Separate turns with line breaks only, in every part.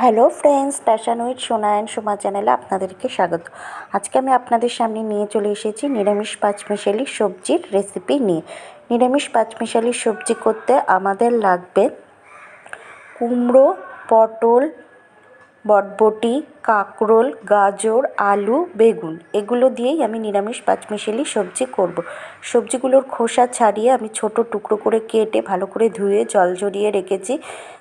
Hello friends passion with Sona and Soma চ্যানেলে আপনাদেরকে স্বাগত। আজকে আমি আপনাদের সামনে নিয়ে চলে এসেছি নিরামিষ পাঁচমিশালি সবজির রেসিপি নিয়ে। নিরামিষ পাঁচমিশালি সবজি করতে আমাদের লাগবে কুমড়ো, পটল বটবটি, কাঁকরোল, গাজর, আলু, বেগুন। এগুলো দিয়েই আমি নিরামিষ পাঁচমিশালি সবজি করব। সবজিগুলোর খোসা ছাড়িয়ে আমি ছোট টুকরো করে কেটে ভালো করে ধুয়ে জল ঝরিয়ে রেখেছি।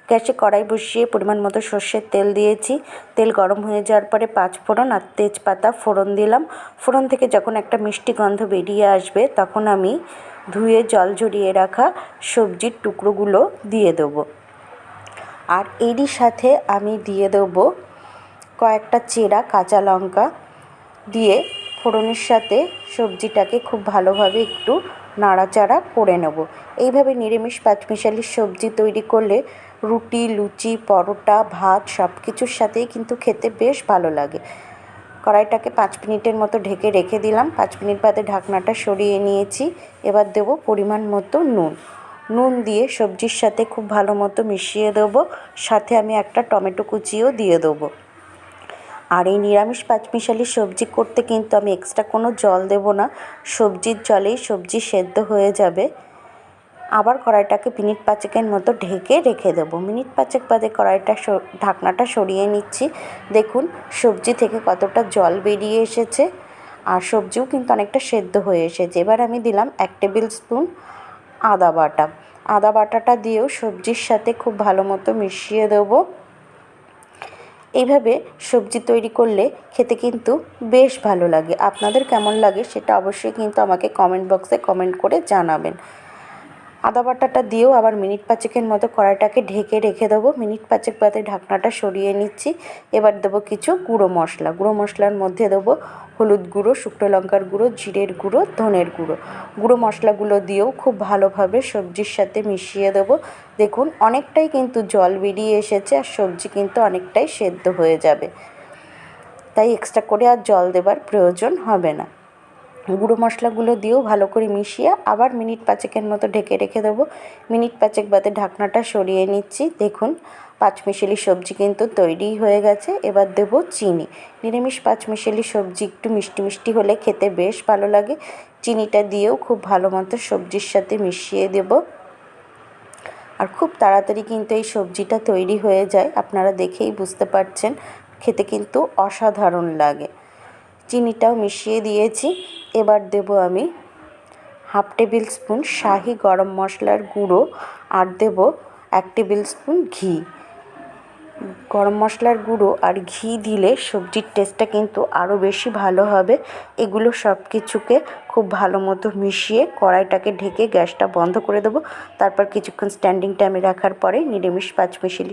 গ্যাসে কড়াই বসিয়ে পরিমাণ মতো সর্ষের তেল দিয়েছি। তেল গরম হয়ে যাওয়ার পরে পাঁচ ফোড়ন আর তেজপাতা ফোড়ন দিলাম। ফোড়ন থেকে যখন একটা মিষ্টি গন্ধ বেরিয়ে আসবে, তখন আমি ধুয়ে জল ঝরিয়ে রাখা সবজির টুকরোগুলো দিয়ে দেবো। আর এরই সাথে আমি দিয়ে দেবো কয়েকটা চেরা কাঁচা লঙ্কা দিয়ে ফোড়নের সাথে সবজিটাকে খুব ভালোভাবে একটু নাড়াচাড়া করে নেব। এইভাবে নিরামিষ পাঁচমিশালি সবজি তৈরি করলে রুটি, লুচি, পরোটা, ভাত সব কিছুর সাথেই কিন্তু খেতে বেশ ভালো লাগে। কড়াইটাকে পাঁচ মিনিটের মতো ঢেকে রেখে দিলাম। পাঁচ মিনিট বাদে ঢাকনাটা সরিয়ে নিয়েছি। এবার দেবো পরিমাণ মতো নুন। নুন দিয়ে সবজির সাথে খুব ভালো মতো মিশিয়ে দেবো। সাথে আমি একটা টমেটো কুচিও দিয়ে দেবো। আর এই নিরামিষ পাঁচমিশালি সবজি করতে কিন্তু আমি এক্সট্রা কোনো জল দেব না। সবজির জলেই সবজি সেদ্ধ হয়ে যাবে। আবার কড়াইটাকে মিনিট পাঁচেকের মতো ঢেকে রেখে দেবো। মিনিট পাঁচেক বাদে কড়াইটা ঢাকনাটা সরিয়ে নিচ্ছি। দেখুন, সবজি থেকে কতটা জল বেরিয়ে এসেছে। আর সবজিও কিন্তু অনেকটা সেদ্ধ হয়ে এসেছে। এবার আমি দিলাম এক টেবিল স্পুন আদা বাটা। আদা বাটাটা দিয়েও সবজির সাথে খুব ভালো মতো মিশিয়ে দেবো। এইভাবে সবজি তৈরি করলে খেতে কিন্তু বেশ ভালো লাগে। আপনাদের কেমন লাগে সেটা অবশ্যই কিন্তু আমাকে কমেন্ট বক্সে কমেন্ট করে জানাবেন। আদা বাটাটা দিয়েও আবার মিনিট পাঁচেকের মতো কড়াইটাকে ঢেকে রেখে দেবো। মিনিট পাঁচেক বাদে ঢাকনাটা সরিয়ে নিচ্ছি। এবার দেবো কিছু গুঁড়ো মশলা। গুঁড়ো মশলার মধ্যে দেবো হলুদ গুঁড়ো, শুকনো লঙ্কার গুঁড়ো, জিরের গুঁড়ো, ধনের গুঁড়ো। গুঁড়ো মশলাগুলো দিয়েও খুব ভালোভাবে সবজির সাথে মিশিয়ে দেবো। দেখুন, অনেকটাই কিন্তু জল বেরিয়ে এসেছে আর সবজি কিন্তু অনেকটাই সেদ্ধ হয়ে যাবে। তাই এক্সট্রা করে আর জল দেবার প্রয়োজন হবে না। গুঁড়ো মশলাগুলো দিয়েও ভালো করে মিশিয়ে আবার মিনিট পাঁচেকের মতো ঢেকে রেখে দেবো। মিনিট পাঁচেক বাদে ঢাকনাটা সরিয়ে নিচ্ছি। দেখুন, পাঁচমিশালি সবজি কিন্তু তৈরি হয়ে গেছে। এবার দেবো চিনি। নিরামিষ পাঁচমিশালি সবজি একটু মিষ্টি মিষ্টি হলে খেতে বেশ ভালো লাগে। চিনিটা দিয়েও খুব ভালো মতো সবজির সাথে মিশিয়ে দেব। আর খুব তাড়াতাড়ি কিন্তু এই সবজিটা তৈরি হয়ে যায়। আপনারা দেখেই বুঝতে পারছেন, খেতে কিন্তু অসাধারণ লাগে। চিনিটাও মিশিয়ে দিয়েছি। এবার দেব আমি হাফ টেবিল স্পুন শাহি গরম মশলার গুঁড়ো আর দেব এক টেবিল স্পুন ঘি। গরম মশলার গুঁড়ো আর ঘি দিলে সবজির টেস্টটা কিন্তু আরও বেশি ভালো হবে। এগুলো সব কিছুকে খুব ভালো মতো মিশিয়ে কড়াইটাকে ঢেকে গ্যাসটা বন্ধ করে দেবো। তারপর কিছুক্ষণ স্ট্যান্ডিং টাইমে রাখার পরে নিরামিষ পাঁচমিশালি